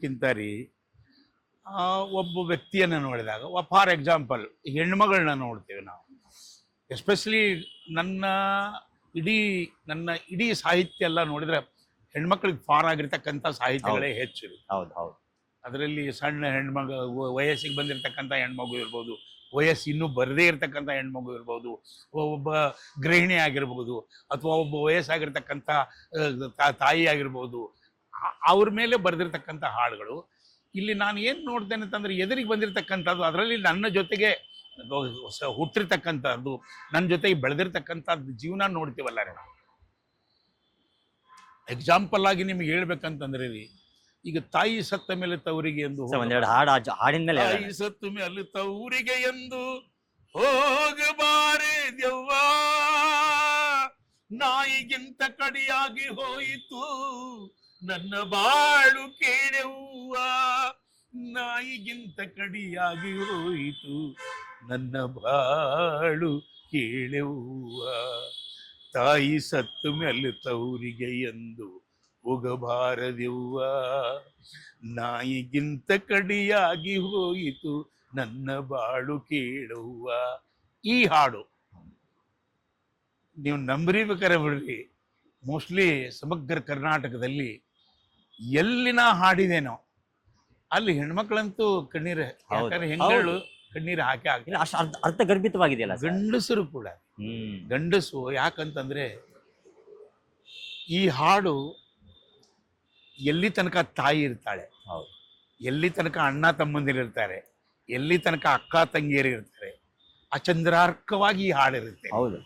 ಅನ್ನೋದಕ್ಕಿಂತ ರೀ ಆ, ಒಬ್ಬ ವ್ಯಕ್ತಿಯನ್ನು ನೋಡಿದಾಗ ಫಾರ್ ಎಕ್ಸಾಂಪಲ್ ಹೆಣ್ಮಗಳನ್ನ ನೋಡ್ತೇವೆ ನಾವು. ಎಸ್ಪೆಷಲಿ ನನ್ನ ಇಡೀ ನನ್ನ ಇಡೀ ಸಾಹಿತ್ಯ ಎಲ್ಲ ನೋಡಿದ್ರೆ ಹೆಣ್ಮಕ್ಳಿಗೆ ಫಾರ್ ಆಗಿರ್ತಕ್ಕಂಥ ಸಾಹಿತ್ಯಗಳೇ ಹೆಚ್ಚು. ರೀ. ಹೌದು ಹೌದು. ಅದರಲ್ಲಿ ಸಣ್ಣ ಹೆಣ್ಮಗ ವಯಸ್ಸಿಗೆ ಬಂದಿರತಕ್ಕಂಥ ಹೆಣ್ಮಗು ಇರ್ಬೋದು ವಯಸ್ಸು ಇನ್ನೂ ಬರದೇ ಇರತಕ್ಕಂಥ ಹೆಣ್ಮಗು ಇರ್ಬೋದು ಒಬ್ಬ ಗೃಹಿಣಿ ಆಗಿರ್ಬೋದು ಅಥವಾ ಒಬ್ಬ ವಯಸ್ಸಾಗಿರ್ತಕ್ಕಂಥ ತಾಯಿ ಆಗಿರ್ಬೋದು ಅವ್ರ ಮೇಲೆ ಬರೆದಿರ್ತಕ್ಕಂಥ ಹಾಡುಗಳು. ಇಲ್ಲಿ ನಾನು ಏನು ನೋಡ್ತೇನೆ ಅಂತಂದ್ರೆ ಎದುರಿಗೆ ಬಂದಿರತಕ್ಕಂಥದ್ದು ಅದರಲ್ಲಿ ನನ್ನ ಜೊತೆಗೆ ಹುಟ್ಟಿರ್ತಕ್ಕಂಥದ್ದು ನನ್ನ ಜೊತೆಗೆ ಬೆಳೆದಿರ್ತಕ್ಕಂಥದ್ದು ಜೀವನ ನೋಡ್ತೀವಲ್ಲ ರೀ ನಾವು. ಎಕ್ಸಾಂಪಲ್ ಆಗಿ ನಿಮ್ಗೆ ಹೇಳ್ಬೇಕಂತಂದ್ರೆ ರೀ ಈಗ ತಾಯಿ ಸತ್ತ ಮೇಲೆ ತವರಿಗೆ ಎಂದು ತಾಯಿ ಸತ್ತ ಮೇಲೆ ತವರಿಗೆ ಎಂದು ಹೋಗಬಾರೆ ದೆವ್ವ ನಾಯಿಗಿಂತ ಕಡಿಯಾಗಿ ಹೋಯಿತು ನನ್ನ ಬಾಳು ಕೇಳೆವ್ವ ನಾಯಿಗಿಂತ ಕಡಿಯಾಗಿ ಹೋಯಿತು. ನನ್ನ ಬಾಳು ಕೇಳೆವ್ವ ತಾಯಿ ಸತ್ತು ಮೇಲೆ ತವರಿಗೆ ಎಂದು ಹೋಗಬಾರದೆವ್ವ. ನಾಯಿಗಿಂತ ಕಡಿಯಾಗಿ ಹೋಯಿತು, ನನ್ನ ಬಾಳು ಕೇಳುವ. ಈ ಹಾಡು ನೀವು ನಂಬರಿಬೇಕಾರೆ ಬಿಡ್ರಿ. ಮೋಸ್ಟ್ಲಿ ಸಮಗ್ರ ಕರ್ನಾಟಕದಲ್ಲಿ ಎಲ್ಲಿನ ಹಾಡಿದೇನೋ. ಅಲ್ಲಿ ಹೆಣ್ಮಕ್ಳಂತೂ ಕಣ್ಣೀರ್ ಯಾಕಂದ್ರೆ ಹೆಂಗಳು ಕಣ್ಣೀರು ಹಾಕಿ ಹಾಕಿ ಅಷ್ಟು ಅರ್ಥ ಅರ್ಥಗರ್ಭಿತವಾಗಿದೆಯಲ್ಲ ಸರ್? ಗಂಡಸರು ಕೂಡ. ಹ್ಮ್. ಗಂಡಸು ಯಾಕಂತಂದ್ರೆ ಈ ಹಾಡು ಎಲ್ಲಿ ತನಕ ತಾಯಿ ಇರ್ತಾಳೆ ಹೌದು. ಎಲ್ಲಿ ತನಕ ಅಣ್ಣ ತಮ್ಮಂದಿರಿರ್ತಾರೆ ಎಲ್ಲಿ ತನಕ ಅಕ್ಕ ತಂಗಿಯರು ಇರ್ತಾರೆ ಅಚಂದ್ರಾರ್ಕವಾಗಿ ಈ ಹಾಡಿರುತ್ತೆ. ಹೌದು.